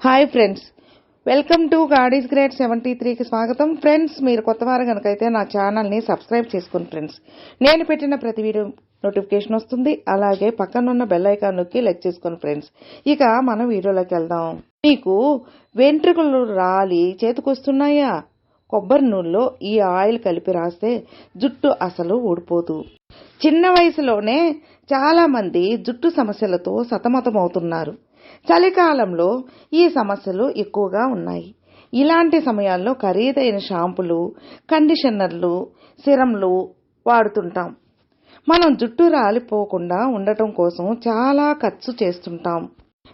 Hi friends welcome to గాడీస్ great seventy త్రీకి స్వాగతం. ఫ్రెండ్స్ మీరు కొత్త వారు కనుకైతే నా ఛానల్ని సబ్స్క్రైబ్ చేసుకోండి ఫ్రెండ్స్ నేను పెట్టిన ప్రతి వీడియో నోటిఫికేషన్ వస్తుంది. అలాగే పక్కనున్న బెల్ ఐకాన్ నొక్కి లైక్ చేసుకోండి ఫ్రెండ్స్ ఇక మనం వీడియోలోకి వెళ్దాం. మీకు వెంట్రుకలు రాలి చేతికొస్తున్నాయా కొబ్బరి నూనెలో ఈ ఆయిల్ కలిపి రాస్తే జుట్టు అసలు ఊడిపోదు. చిన్న వయసులోనే చాలా మంది జుట్టు సమస్యలతో సతమతమవుతున్నారు. చలికాలంలో ఈ సమస్యలు ఎక్కువగా ఉన్నాయి. ఇలాంటి సమయాల్లో ఖరీదైన షాంపులు కండిషనర్లు సిరంలు వాడుతుంటాం. మనం జుట్టు రాలిపోకుండా ఉండటం కోసం చాలా ఖర్చు చేస్తుంటాం.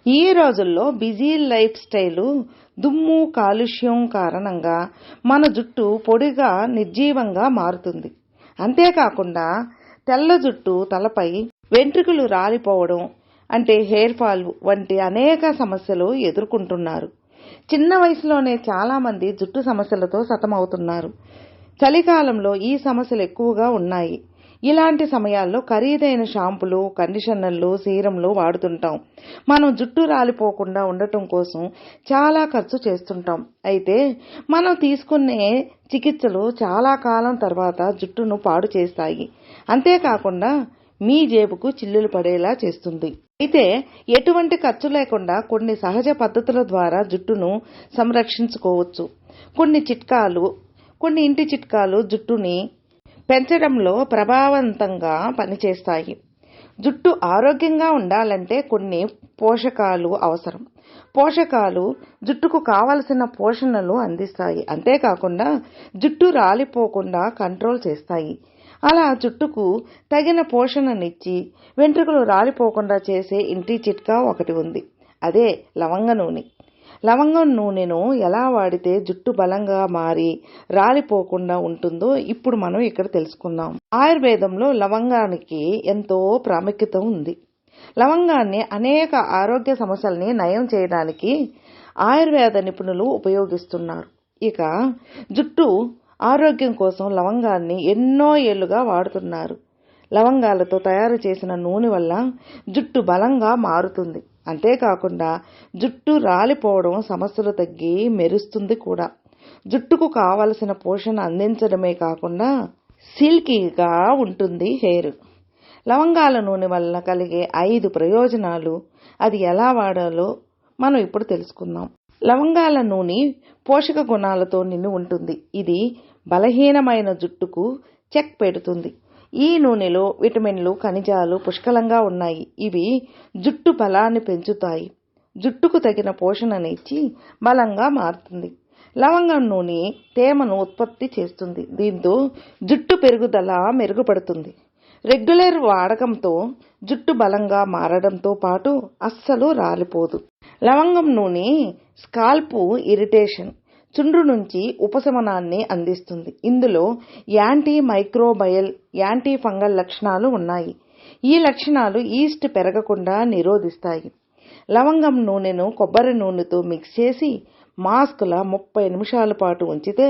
ఈ రోజుల్లో బిజీ లైఫ్ స్టైలు దుమ్ము కాలుష్యం కారణంగా మన జుట్టు పొడిగా నిర్జీవంగా మారుతుంది. అంతేకాకుండా తెల్ల జుట్టు తలపై వెంట్రుకలు రాలిపోవడం అంటే హెయిర్ ఫాల్ వంటి అనేక సమస్యలు ఎదుర్కొంటున్నారు. చిన్న వయసులోనే చాలామంది జుట్టు సమస్యలతో సతమవుతున్నారు. చలికాలంలో ఈ సమస్యలు ఎక్కువగా ఉన్నాయి. ఇలాంటి సమయాల్లో ఖరీదైన షాంపులు కండిషనర్లు సీరంలు వాడుతుంటాం. మనం జుట్టు రాలిపోకుండా ఉండటం కోసం చాలా ఖర్చు చేస్తుంటాం. అయితే మనం తీసుకునే చికిత్సలు చాలా కాలం తర్వాత జుట్టును పాడు చేస్తాయి. అంతేకాకుండా మీ జేబుకు చిల్లులు పడేలా చేస్తుంది. అయితే ఎటువంటి ఖర్చు లేకుండా కొన్ని సహజ పద్ధతుల ద్వారా జుట్టును సంరక్షించుకోవచ్చు. కొన్ని చిట్కాలు కొన్ని ఇంటి చిట్కాలు జుట్టుని పెంచడంలో ప్రభావవంతంగా పనిచేస్తాయి. జుట్టు ఆరోగ్యంగా ఉండాలంటే కొన్ని పోషకాలు అవసరం. పోషకాలు జుట్టుకు కావలసిన పోషణలు అందిస్తాయి. అంతేకాకుండా జుట్టు రాలిపోకుండా కంట్రోల్ చేస్తాయి. అలా జుట్టుకు తగిన పోషణనిచ్చి వెంట్రుకలు రాలిపోకుండా చేసే ఇంటి చిట్కా ఒకటి ఉంది. అదే లవంగ నూనె. లవంగం నూనెను ఎలా వాడితే జుట్టు బలంగా మారి రాలిపోకుండా ఉంటుందో ఇప్పుడు మనం ఇక్కడ తెలుసుకుందాం. ఆయుర్వేదంలో లవంగానికి ఎంతో ప్రాముఖ్యత ఉంది. లవంగాన్ని అనేక ఆరోగ్య సమస్యల్ని నయం చేయడానికి ఆయుర్వేద నిపుణులు ఉపయోగిస్తున్నారు. ఇక జుట్టు ఆరోగ్యం కోసం లవంగాన్ని ఎన్నో ఏళ్ళుగా వాడుతున్నారు. లవంగాలతో తయారు చేసిన నూనె వల్ల జుట్టు బలంగా మారుతుంది. అంతేకాకుండా జుట్టు రాలిపోవడం సమస్యలు తగ్గి మెరుస్తుంది కూడా. జుట్టుకు కావలసిన పోషణ అందించడమే కాకుండా సిల్కీగా ఉంటుంది హెయిర్. లవంగాల నూనె వల్ల కలిగే ఐదు ప్రయోజనాలు అది ఎలా వాడాలో మనం ఇప్పుడు తెలుసుకుందాం. లవంగాల నూనె పోషక గుణాలతో నిండి ఉంటుంది. ఇది బలహీనమైన జుట్టుకు చెక్ పెడుతుంది. ఈ నూనెలో విటమిన్లు ఖనిజాలు పుష్కలంగా ఉన్నాయి. ఇవి జుట్టు బలాన్ని పెంచుతాయి. జుట్టుకు తగిన పోషణనిచ్చి బలంగా మారుతుంది. లవంగం నూనె తేమను ఉత్పత్తి చేస్తుంది. దీంతో జుట్టు పెరుగుదల మెరుగుపడుతుంది. రెగ్యులర్ వాడకంతో జుట్టు బలంగా మారడంతో పాటు అస్సలు రాలిపోదు. లవంగం నూనె స్కాల్పు ఇరిటేషన్ చుండ్రు నుంచి ఉపశమనాన్ని అందిస్తుంది. ఇందులో యాంటీ మైక్రోబయల్ యాంటీ ఫంగల్ లక్షణాలు ఉన్నాయి. ఈ లక్షణాలు ఈస్ట్ పెరగకుండా నిరోధిస్తాయి. లవంగం నూనెను కొబ్బరి నూనెతో మిక్స్ చేసి మాస్కుల ముప్పై నిమిషాల పాటు ఉంచితే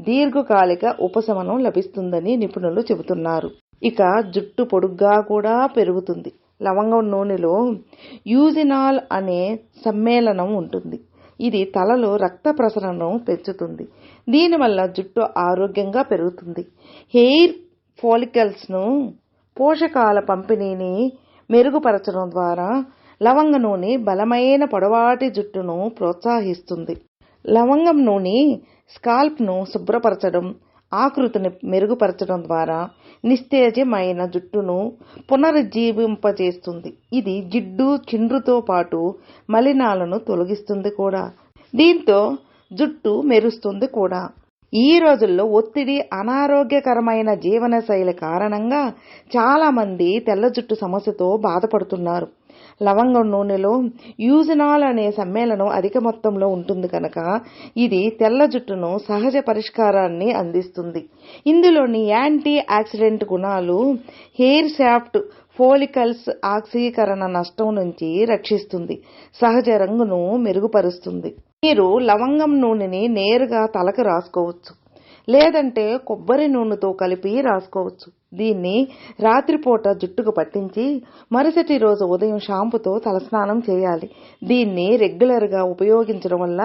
దీర్ఘకాలిక ఉపశమనం లభిస్తుందని నిపుణులు చెబుతున్నారు. ఇక జుట్టు పొడుగ్గా కూడా పెరుగుతుంది. లవంగం నూనెలో యూజినాల్ అనే సమ్మేళనం ఉంటుంది. ఇది తలలో రక్త ప్రసరణను పెంచుతుంది. దీనివల్ల జుట్టు ఆరోగ్యంగా పెరుగుతుంది. హెయిర్ ఫోలికల్స్ను పోషకాల పంపిణీని మెరుగుపరచడం ద్వారా లవంగ నూనె బలమైన పొడవాటి జుట్టును ప్రోత్సహిస్తుంది. లవంగం నూనె స్కాల్ప్ను శుభ్రపరచడం ఆకృతిని మెరుగుపరచడం ద్వారా నిస్తేజమైన జుట్టును పునరుజ్జీవింపజేస్తుంది. ఇది జిడ్డు చిండ్రుతో పాటు మలినాలను తొలగిస్తుంది కూడా. దీంతో జుట్టు మెరుస్తుంది కూడా. ఈ రోజుల్లో ఒత్తిడి అనారోగ్యకరమైన జీవనశైలి కారణంగా చాలామంది తెల్ల జుట్టు సమస్యతో బాధపడుతున్నారు. లవంగం నూనెలో యూజినాల్ అనే సమ్మేళనం అధిక మొత్తంలో ఉంటుంది కనుక ఇది తెల్ల జుట్టును సహజ పరిష్కారాన్ని అందిస్తుంది. ఇందులోని యాంటీ ఆక్సిడెంట్ గుణాలు హెయిర్ శాఫ్ట్ ఫోలికల్స్ ఆక్సీకరణ నష్టం నుంచి రక్షిస్తుంది. సహజ రంగును మెరుగుపరుస్తుంది. మీరు లవంగం నూనెని నేరుగా తలకు రాసుకోవచ్చు. లేదంటే కొబ్బరి నూనెతో కలిపి రాసుకోవచ్చు. దీన్ని రాత్రిపూట జుట్టుకు పట్టించి మరుసటి రోజు ఉదయం షాంపుతో తలస్నానం చేయాలి. దీన్ని రెగ్యులర్గా ఉపయోగించడం వల్ల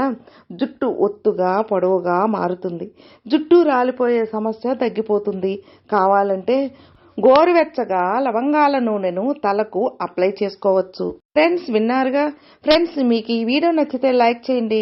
జుట్టు ఒత్తుగా పొడవుగా మారుతుంది. జుట్టు రాలిపోయే సమస్య తగ్గిపోతుంది. కావాలంటే గోరువెచ్చగా లవంగాల నూనెను తలకు అప్లై చేసుకోవచ్చు. ఫ్రెండ్స్ విన్నారుగా? ఫ్రెండ్స్ మీకు ఈ వీడియో నచ్చితే లైక్ చేయండి.